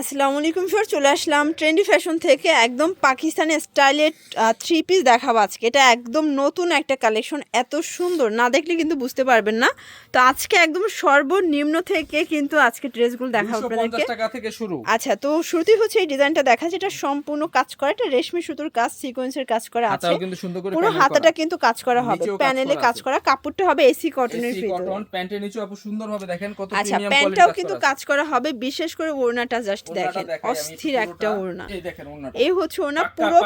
আসসালামু আলাইকুম স্যার চলে আসলাম ট্রেন্ডি ফ্যাশন থেকে একদম পাকিস্তানি স্টাইলের থ্রি পিস দেখাবো আজকে। এটা একদম নতুন একটা কালেকশন এত সুন্দর। না দেখলে কিন্তু বুঝতে পারবেন না। তো আজকে একদম সর্বনিম্ন থেকে কিন্তু আজকে ড্রেসগুলো দেখাবো আপনাদেরকে। 250 টাকা থেকে শুরু। আচ্ছা তো শুরুতেই হচ্ছে এই ডিজাইনটা দেখা যেটা সম্পূর্ণ কাজ করা এটা রেশমি সুতোর কাজ সিকোয়েন্সের কাজ করা আছে। কিন্তু সুন্দর করে পুরো হাতাটা কিন্তু কাজ করা হবে প্যানেলে কাজ করা কাপড়টা হবে এসি কটনের ভিতরে। কটন প্যান্টের নিচে আপু সুন্দরভাবে দেখেন কত আচ্ছা প্যান্টটাও কিন্তু কাজ করা হবে বিশেষ করে ওড়নাটা জাস্ট দেখেন অস্থির একটা ওড়না। এই দেখেন ওড়নাটা। এই হচ্ছে ওড়না পুরো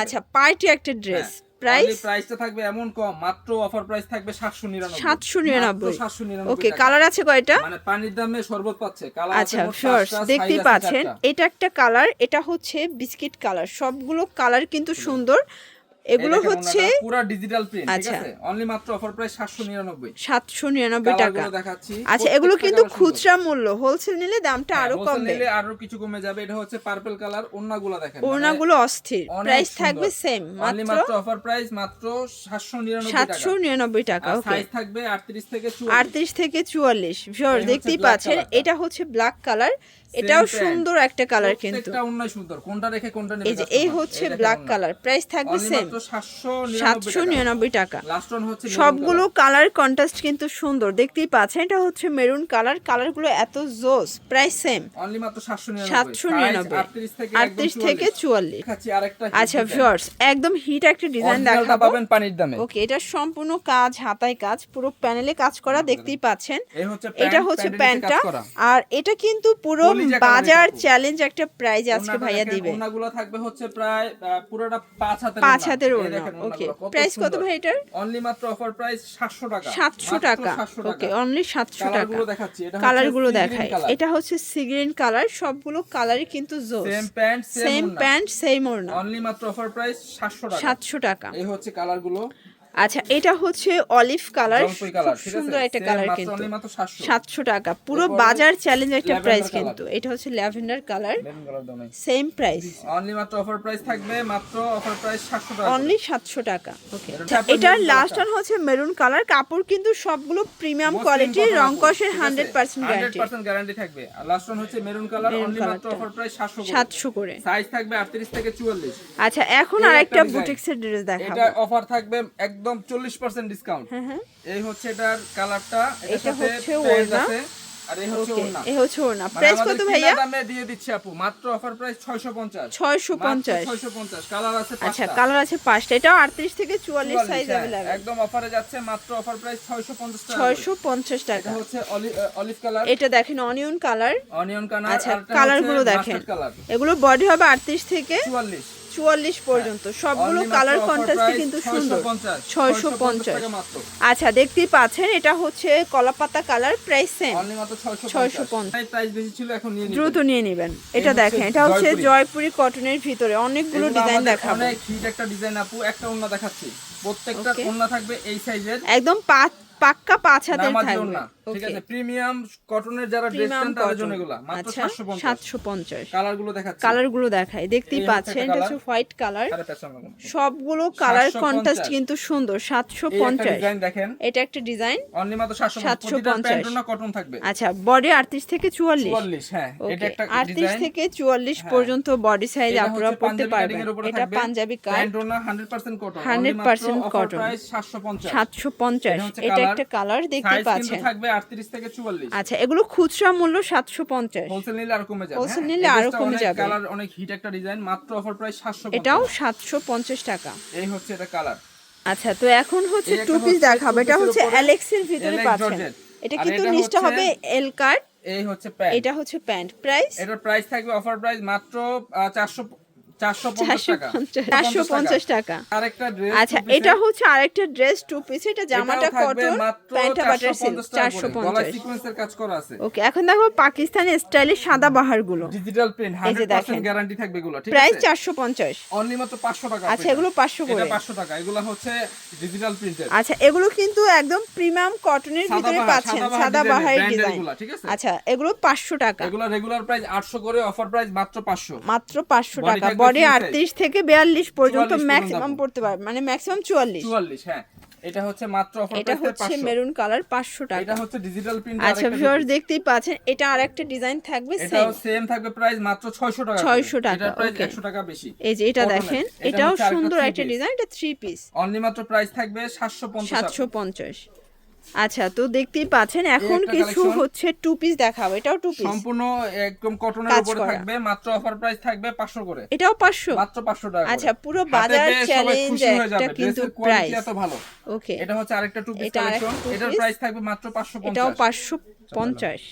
আচ্ছা পার্টি একটা ড্রেস। হ্যাঁ। প্রাইস? প্রাইসটা থাকবে এমন কম মাত্র অফার প্রাইস থাকবে 799 799 799 ওকে কালার আছে কয়টা? মানে পানির দামে শরবত পাচ্ছে কালার আচ্ছা দেখতেই পাচ্ছেন এটা একটা কালার এটা হচ্ছে বিস্কিট কালার সবগুলো কালার কিন্তু সুন্দর। এগুলো হচ্ছে পুরো ডিজিটাল প্রিন্ট ঠিক আচ্ছা। আছে? অনলি মাত্র অফার প্রাইস 799 সাতশো নিরানব্বই টাকা। দেখাচ্ছি। আচ্ছা এগুলো কিন্তু খুচরা মূল্য হোলসেল নিলে দামটা হ্যাঁ, আরও কমবে। নিলে আরও কিছু কমে যাবে। এটা হচ্ছে পার্পল কালার ওন্নাগুলো দেখেন। ওড়নাগুলো অস্থির। মানে প্রাইস থাকবে সেম মাত্র মাত্র অফার প্রাইস মাত্র 799 টাকা। সাতশো নিরানব্বই টাকা ওকে সাইজ থাকবে 38 থেকে 44 আটত্রিশ থেকে চুয়াল্লিশ ভিউয়ার দেখতেই পাচ্ছেন এটা হচ্ছে ব্ল্যাক কালার এটাও সুন্দর একটা কালার কিন্তু। সুন্দর। কোনটা রেখে কোনটা এই যে এই হচ্ছে ব্ল্যাক কালার প্রাইস থাকবে সেম সাতশো নিরানব্বই টাকা। লাস্ট ওয়ান হচ্ছে maroon সবগুলো কালার কন্ট্রাস্ট কিন্তু সুন্দর। দেখতেই পাচ্ছেন এটা হচ্ছে মেরুন কালার কালারগুলো এত জোস প্রাইস সেম color। Only মাত্র 799 সাতশো নিরানব্বই। আটত্রিশ থেকে চুয়াল্লিশ। আচ্ছা ভিউয়ার্স একদম হিট একটা ডিজাইন দেখাবো। পাবেন পানির দামে। ওকে এটা সম্পূর্ণ কাজ হাতায় কাজ পুরো প্যানেলে কাজ করা দেখতেই পাচ্ছেন। এটা হচ্ছে প্যান্টটা। আর এটা কিন্তু পুরো বাজার চ্যালেঞ্জ একটা প্রাইজ আজকে ভাইয়া দিবে। ওড়নাগুলো থাকবে হচ্ছে প্রায় পুরোটা পাঁচ হাতের পাঁচ হাতের দেখেন ওকে প্রাইস কত ভাই এটার? অনলি মাত্র অফার প্রাইস 700 টাকা। সাতশো মাত্র টাকা। ওকে অনলি সাতশো টাকা। কালারগুলো দেখাচ্ছি এটা কালারগুলো হচ্ছে sea দেখায় green color। এটা হচ্ছে সিগ্রিন কালার সবগুলো কালারই কিন্তু জোস same pant same pant same ওড়না। অনলি মাত্র অফার প্রাইস 700 টাকা। সাতশো টাকা। এই হচ্ছে কালারগুলো আচ্ছা এটা হচ্ছে অলিভ কালার সুন্দর একটা কালার কিন্তু। 700 সাতশো। টাকা। পুরো বাজার চ্যালেঞ্জ একটা প্রাইস কিন্তু। এটা হচ্ছে lavender colour same price only মাত্র অফার প্রাইস থাকবে মাত্র অফার প্রাইস 700 টাকা অনলি সাতশো টাকা। ওকে আচ্ছা, এটার লাস্ট ওয়ান হচ্ছে মেরুন কালার কাপড় কিন্তু সবগুলো প্রিমিয়াম কোয়ালিটি রং কষের ঠিক আছে? হান্ড্রেড পার্সেন্ট গ্যারান্টি 100% গ্যারান্টি থাকবে। আর লাস্ট ওয়ান হচ্ছে মেরুন কালার অনলি মাত্র অফার প্রাইস 700 করে। সাতশো করে। সাইজ থাকবে 38 থেকে 44 আচ্ছা এখন এই আর একটা একটা বুটিক্সের ড্রেস দেখাবো। এটা অফার থাকবে একদম 40% ডিসকাউন্ট হ্যাঁ হ্যাঁ। এই হচ্ছে এটার কালারটা এটা হচ্ছে ওড়না। আর এই হচ্ছে ওড়না। এ হচ্ছে ওড়না। মানে প্রাইস কত ভাইয়া? দামে দিয়ে দিচ্ছি আপু মাত্র অফার প্রাইস 650 ছয়শো পঞ্চাশ। 650 কালার আছে আচ্ছা কালার আছে পাঁচটা। এটাও আটত্রিশ থেকে চুয়াল্লিশ 44, সাইজ হ্যাঁ, একদম অফারে যাচ্ছে মাত্র অফার প্রাইস 650 টাকা ছয়শো পঞ্চাশ এটা টাকা হচ্ছে অলিভ কালার এটা দেখেন অনিয়ন কালার অনিয়ন কালার আচ্ছা কালারগুলো দেখেন। এগুলো বডি হবে আটত্রিশ থেকে 44 চুয়াল্লিশ পর্যন্ত। সবগুলো কালার কন্ট্রাস্টে কিন্তু সুন্দর। ছয়শো পঞ্চাশ। আচ্ছা দেখতেই পাচ্ছেন এটা হচ্ছে কলাপাতা কালার প্রাইস সেম অনলি মাত্র 650 650 প্রাইস বেশি ছিল এখন নিয়ে নিন দ্রুত নিয়ে নেবেন। এটা দেখেন এটা হচ্ছে জয়পুরি। কটনের ভিতরে। অনেকগুলো ডিজাইন দেখাবো। একটা ডিজাইন আপু একটা অন্য দেখাচ্ছি। প্রত্যেকটা. ওন্না থাকবে এই সাইজের একদম পা- পাক্কা পাঁচ হাতের থাকবে। ঠিক আছে প্রিমিয়াম কটনের যারা ড্রেস প্রিমিয়াম তাদের জন্য এগুলা মাত্র আচ্ছা 750 সাতশো পঞ্চাশ। কালারগুলো দেখাচ্ছি কালারগুলো দেখায় দেখতেই পাচ্ছেন এটা হচ্ছে হোয়াইট কালার। সবগুলো কালার 750 কন্ট্রাস্ট কিন্তু সুন্দর সাতশো এই একটা পঞ্চাশ। ডিজাইন দেখেন। এটা একটা ডিজাইন অনলি মাত্র 750 750 প্রতিটা কটন থাকবে? আচ্ছা বডি আটত্রিশ থেকে চুয়াল্লিশ। 44 হ্যাঁ এটা একটা ডিজাইন থেকে চুয়াল্লিশ হ্যাঁ। পর্যন্ত বডি সাইজ আপনারা পড়তে পারবেন। এটা পাঞ্জাবি কাট প্যান্ট ওন্না 100% কটন 100% cotton। প্রাইস 750 সাতশো পঞ্চাশ। এটা একটা কালার দেখতে পাচ্ছেন। থাকবে 38 থেকে 44 আচ্ছা এগুলো খুচরা মূল্য সাতশো পঞ্চাশ। হোলসেল নিলে আরও কমে যাবে। Wholesale নিলে আরও কমে যাবে। কালার অনেক হিট একটা ডিজাইন মাত্র অফার প্রাইস 750 এটাও সাতশো পঞ্চাশ টাকা। এই হচ্ছে এটা কালার আচ্ছা তো এখন হচ্ছে টু পিস দেখাবো। এটা হচ্ছে অ্যালেক্সের ভিতরে পাচ্ছেন। এটা কিন্তু নিচটা হবে এল কার্ড এই হচ্ছে প্যান্ট। এটা হচ্ছে প্যান্ট। প্রাইস এটার প্রাইস থাকবে অফার প্রাইস মাত্র 400 450 চারশো টাকা। পঞ্চাশ। চারশো পঞ্চাশ টাকা। আরেকটা ড্রেস আচ্ছা এটা হচ্ছে আরেকটা ড্রেস টু পিস এটা জামাটা কটন প্যান্টটা বাটার সিল্ক চারশো গলায় সিকোয়েন্সের কাজ করা আছে। ওকে এখন দেখো পাকিস্তানি স্টাইলের সাদা বাহারগুলো ডিজিটাল প্রিন্ট এই যে দেখেন। 100% গ্যারান্টি থাকবে এগুলো ঠিক আছে? চারশো পঞ্চাশ। অনলি মাত্র 500 টাকা আচ্ছা এগুলো পাঁচশো করে। এটা 500 টাকা এগুলো হচ্ছে ডিজিটাল প্রিন্টের আচ্ছা এগুলো কিন্তু একদম প্রিমিয়াম কটনের ভিতরে পাচ্ছেন সাদা বাহারের ডিজাইন ঠিক আছে? আচ্ছা এগুলো পাঁচশো টাকা। এগুলো রেগুলার প্রাইস 800 করে অফার প্রাইস মাত্র 500 মাত্র পাঁচশো Body টাকা থাকবে বডি free size। আটত্রিশ থেকে বিয়াল্লিশ পর্যন্ত ম্যাক্সিমাম পড়তে পারবে। মানে ম্যাক্সিমাম চুয়াল্লিশ। 44 হ্যাঁ। এটা হচ্ছে মাত্র অফার এটা হচ্ছে মেরুন কালার পাঁচশো টাকা। এটা হচ্ছে ডিজিটাল প্রিন্ট আচ্ছা ভিউয়ার্স দেখতেই পাচ্ছেন এটা আর একটা ডিজাইন থাকবে এটাও সেম সেম থাকবে প্রাইস মাত্র 600 টাকা 600 টাকা, এটার প্রাইস 100 টাকা বেশি। এই যে এটা দেখেন এটাও সুন্দর একটা ডিজাইন এটা থ্রি পিস অনলি মাত্র প্রাইস থাকবে 750 টাকা। সাতশো পঞ্চাশ। আচ্ছা তো দেখতেই পাচ্ছেন এখন কিছু হচ্ছে টু পিস দেখাবো এটাও টু পিস সম্পূর্ণ একদম কটনের উপরে থাকবে মাত্র অফার প্রাইস থাকবে 500 করে। এটাও পাঁচশো? মাত্র 500 টাকা। আচ্ছা, পুরো বাজার চ্যালেঞ্জ একটা কিন্তু প্রাইস এত ভালো। ওকে এটা হচ্ছে আরেকটা টু পিস কালেকশন এটার প্রাইস থাকবে মাত্র 550 এটাও পাঁচশো পঞ্চাশ।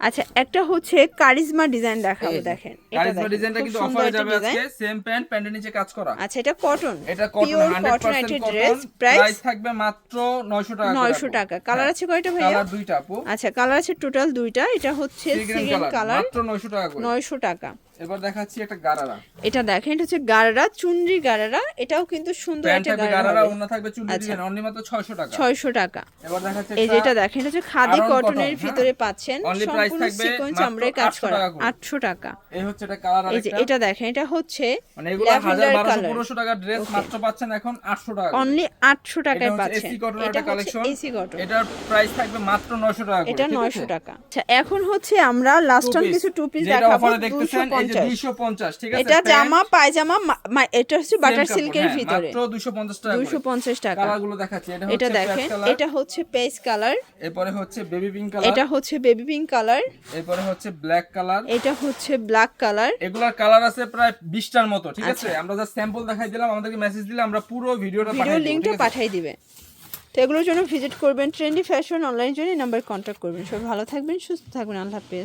আচ্ছা একটা হচ্ছে কারিজমা ডিজাইন দেখাবো দেখেন। এটা কারিজমা ডিজাইনটা কিন্তু অফারে যাবে আজকে সেম প্যান্ট প্যান্টের নিচে কাজ করা। আচ্ছা এটা কটন এটা cotton pure 100% cotton dress price থাকবে মাত্র 900 টাকা করে নয়শো আপু। টাকা। কালার হ্যাঁ, আছে কয়টা ভাইয়া? কালার দুইটা আপু। আচ্ছা কালার আছে টোটাল দুইটা এটা হচ্ছে সিগন সেকেন্ড কালার মাত্র 900 টাকা করে। নয়শো টাকা। এবার দেখাচ্ছি একটা গারারা। এটা দেখেন এটা হচ্ছে গারারা চুনরি গারারা। এটাও কিন্তু সুন্দর একটা গারারা অন্য থাকবে চুন্ডি আচ্ছা। ডিজাইন অনলি মাত্র 600 টাকা। ছয়শো টাকা। এবার দেখাচ্ছি এই যেটা দেখেন এটা হচ্ছে খাদি কটনের ভিতরে হ্যাঁ। পাচ্ছেন। Only price সম্পূর্ণ সিকোয়েন্স আমরাই কাজ 800 করা। টাকা টাকা। এই হচ্ছে এটা কালার এই যে এটা দেখেন এটা হচ্ছে মানে এগুলো 1200 color। 1500 টাকার ড্রেস মাত্র পাচ্ছেন এখন 800 টাকা অনলি আটশো টাকায় হচ্ছে পাচ্ছেন। এটা কালেকশন এসি কটন এটার প্রাইস থাকবে মাত্র 900 টাকা এটা ঠিক নয়শো আছে? টাকা। আচ্ছা এখন হচ্ছে আমরা লাস্ট অন কিছু টু পিস দেখাবো। দেখতেছেন যে 250 ঠিক আছে? এটা জামা পায়জামা এটা হচ্ছে বাটার সিল্কের হ্যাঁ, ভিতরে। মাত্র 250 টাকা কালারগুলো দেখাচ্ছি এটা এটা দেখেন এটা হচ্ছে পেস কালার এরপরে হচ্ছে বেবি পিঙ্ক কালার এটা হচ্ছে বেবি পিঙ্ক কালার এরপরে হচ্ছে ব্ল্যাক কালার এটা হচ্ছে ব্ল্যাক কালার এগুলার কালার আছে প্রায় 20টার মতো ঠিক আছে? আচ্ছা। আমরা যা স্যাম্পল দেখাই দিলাম আমাদেরকে মেসেজ দিলে আমরা পুরো ভিডিওটা ভিডিও পাঠিয়ে দিবে তো এগুলোর জন্য ভিজিট করবেন ট্রেন্ডি ফ্যাশন অনলাইন জন্য নাম্বার কন্ট্যাক্ট করবেন। সবাই ভালো থাকবেন সুস্থ থাকবেন আল্লাহ হাফেজ।